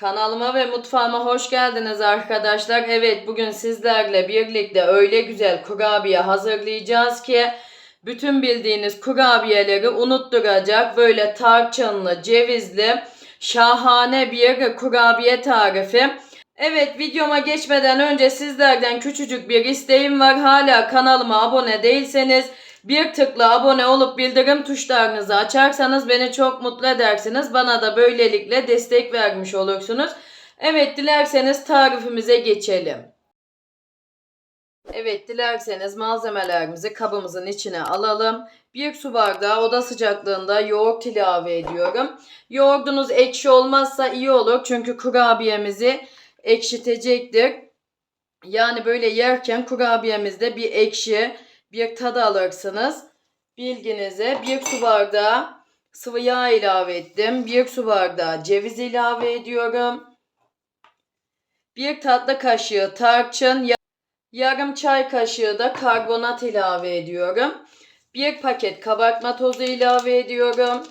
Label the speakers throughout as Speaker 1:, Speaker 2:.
Speaker 1: Kanalıma ve mutfağıma hoş geldiniz arkadaşlar. Evet bugün sizlerle birlikte öyle güzel kurabiye hazırlayacağız ki bütün bildiğiniz kurabiyeleri unutturacak böyle tarçınlı, cevizli, şahane bir kurabiye tarifi. Evet videoma geçmeden önce sizlerden küçücük bir isteğim var. Hala kanalıma abone değilseniz bir tıkla abone olup bildirim tuşlarınızı açarsanız beni çok mutlu edersiniz. Bana da böylelikle destek vermiş olursunuz. Evet dilerseniz tarifimize geçelim. Evet dilerseniz malzemelerimizi kabımızın içine alalım. Bir su bardağı oda sıcaklığında yoğurt ilave ediyorum. Yoğurdunuz ekşi olmazsa iyi olur çünkü kurabiyemizi ekşitecektir. Yani böyle yerken kurabiyemizde bir ekşi, bir tadı alırsınız. Bilginize bir su bardağı sıvı yağ ilave ettim. Bir su bardağı ceviz ilave ediyorum. Bir tatlı kaşığı tarçın, ya- yarım çay kaşığı da karbonat ilave ediyorum. Bir paket kabartma tozu ilave ediyorum.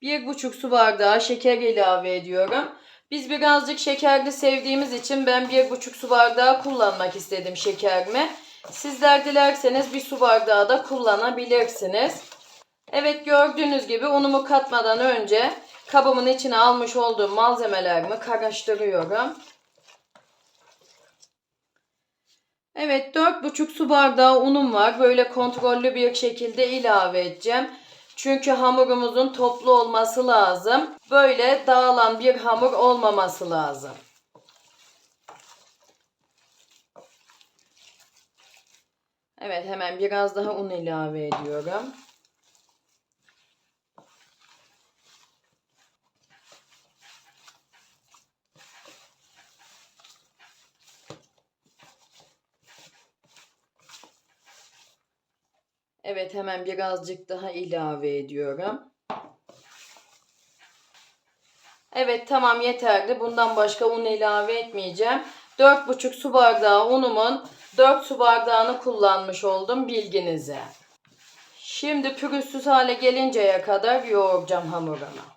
Speaker 1: Bir buçuk su bardağı şeker ilave ediyorum. Biz birazcık şekerli sevdiğimiz için ben bir buçuk su bardağı kullanmak istedim şekerimi. Sizler dilerseniz bir su bardağı da kullanabilirsiniz. Evet gördüğünüz gibi unumu katmadan önce kabımın içine almış olduğum malzemelerimi karıştırıyorum. Evet 4,5 su bardağı unum var. Böyle kontrollü bir şekilde ilave edeceğim. Çünkü hamurumuzun toplu olması lazım. Böyle dağılan bir hamur olmaması lazım. Evet hemen biraz daha un ilave ediyorum. Evet hemen birazcık daha ilave ediyorum. Evet tamam yeterli. Bundan başka un ilave etmeyeceğim. 4,5 su bardağı unumun 4 su bardağını kullanmış oldum bilginize. Şimdi pürüzsüz hale gelinceye kadar yoğuracağım hamurumu.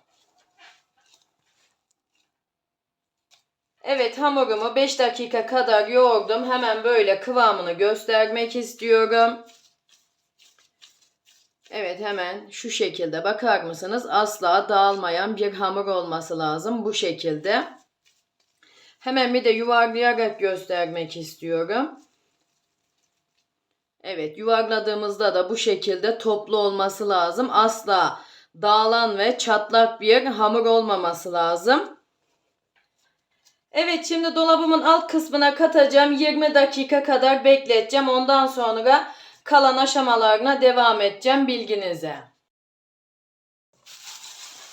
Speaker 1: Evet hamurumu 5 dakika kadar yoğurdum. Hemen böyle kıvamını göstermek istiyorum. Evet hemen şu şekilde bakar mısınız? Asla dağılmayan bir hamur olması lazım bu şekilde. Hemen bir de yuvarlayarak göstermek istiyorum. Evet yuvarladığımızda da bu şekilde toplu olması lazım. Asla dağılan ve çatlak bir hamur olmaması lazım. Evet şimdi dolabımın alt kısmına katacağım. 20 dakika kadar bekleteceğim. Ondan sonra kalan aşamalarına devam edeceğim bilginize.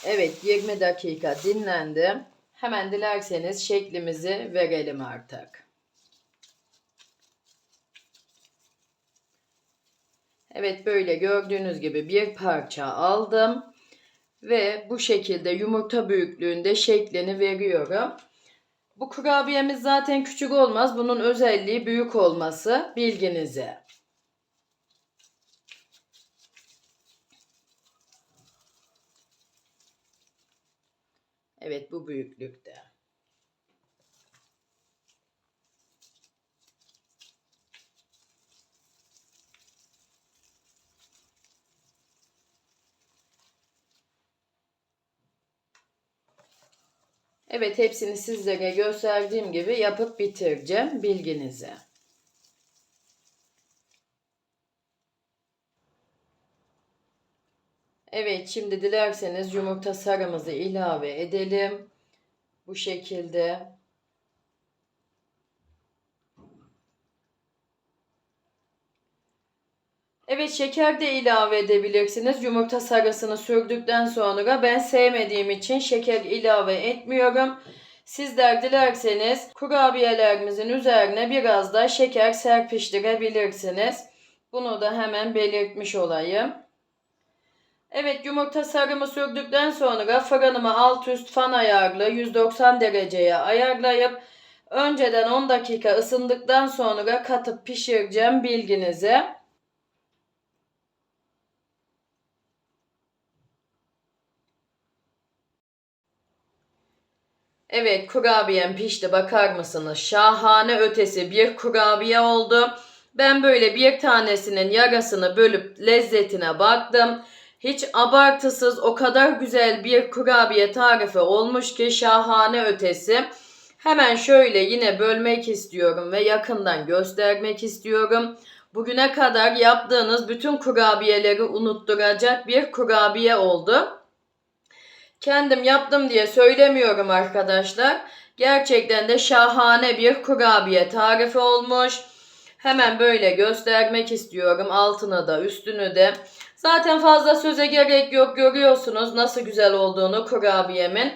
Speaker 1: Evet 20 dakika dinlendi. Hemen dilerseniz şeklimizi verelim artık. Evet böyle gördüğünüz gibi bir parça aldım. Ve bu şekilde yumurta büyüklüğünde şeklini veriyorum. Bu kurabiyemiz zaten küçük olmaz. Bunun özelliği büyük olması bilginize. Evet bu büyüklükte. Evet hepsini sizlere gösterdiğim gibi yapıp bitireceğim bilginize. Evet şimdi dilerseniz yumurta sarımızı ilave edelim. Bu şekilde. Evet şeker de ilave edebilirsiniz. Yumurta sarısını sürdükten sonra ben sevmediğim için şeker ilave etmiyorum. Sizler dilerseniz kurabiyelerimizin üzerine biraz da şeker serpiştirebilirsiniz. Bunu da hemen belirtmiş olayım. Evet yumurta sarımı sürdükten sonra fırınımı alt üst fan ayarlı 190 dereceye ayarlayıp önceden 10 dakika ısındıktan sonra katıp pişireceğim bilginize. Evet kurabiyem pişti bakar mısınız? Şahane ötesi bir kurabiye oldu. Ben böyle bir tanesinin yarısını bölüp lezzetine baktım. Hiç abartısız o kadar güzel bir kurabiye tarifi olmuş ki şahane ötesi. Hemen şöyle yine bölmek istiyorum ve yakından göstermek istiyorum. Bugüne kadar yaptığınız bütün kurabiyeleri unutturacak bir kurabiye oldu. Kendim yaptım diye söylemiyorum arkadaşlar. Gerçekten de şahane bir kurabiye tarifi olmuş. Hemen böyle göstermek istiyorum. Altını da üstünü de. Zaten fazla söze gerek yok. Görüyorsunuz nasıl güzel olduğunu kurabiyemin.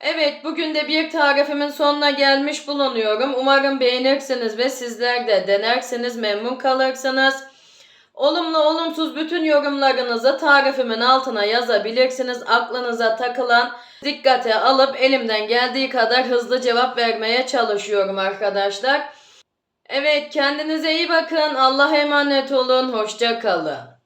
Speaker 1: Evet bugün de bir tarifimin sonuna gelmiş bulunuyorum. Umarım beğenirsiniz ve sizler de denerseniz memnun kalırsınız. Olumlu olumsuz bütün yorumlarınızı tarifimin altına yazabilirsiniz. Aklınıza takılan dikkate alıp elimden geldiği kadar hızlı cevap vermeye çalışıyorum arkadaşlar. Evet kendinize iyi bakın. Allah'a emanet olun. Hoşça kalın.